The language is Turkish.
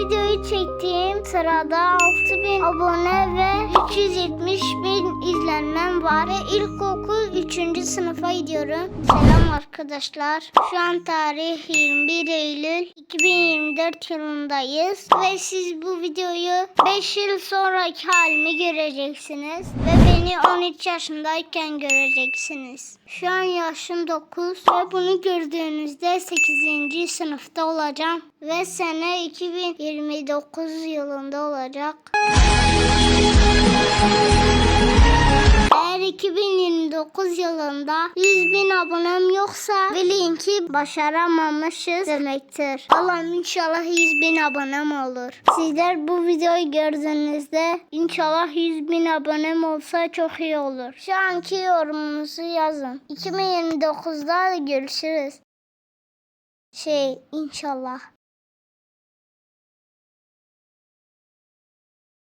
videoyu çektiğim sırada 6000 abone ve 370 izlenmem var. Ve ilkokul 3. sınıfa gidiyorum. Selam arkadaşlar. Şu an tarih 21 Eylül 2024 yılındayız. Ve siz bu videoyu 5 yıl sonraki halimi göreceksiniz. Ve beni 13 yaşındayken göreceksiniz. Şu an yaşım 9 ve bunu gördüğünüzde 8. sınıfta olacağım. Ve sene 2029 yılında olacak. 2029 yılında 100 bin abonem yoksa bilin ki başaramamışız demektir. Allah'ım inşallah 100 bin abonem olur. Sizler bu videoyu gördüğünüzde inşallah 100 bin abonem olsa çok iyi olur. Şu anki yorumunuzu yazın. 2029'da görüşürüz. Şey inşallah.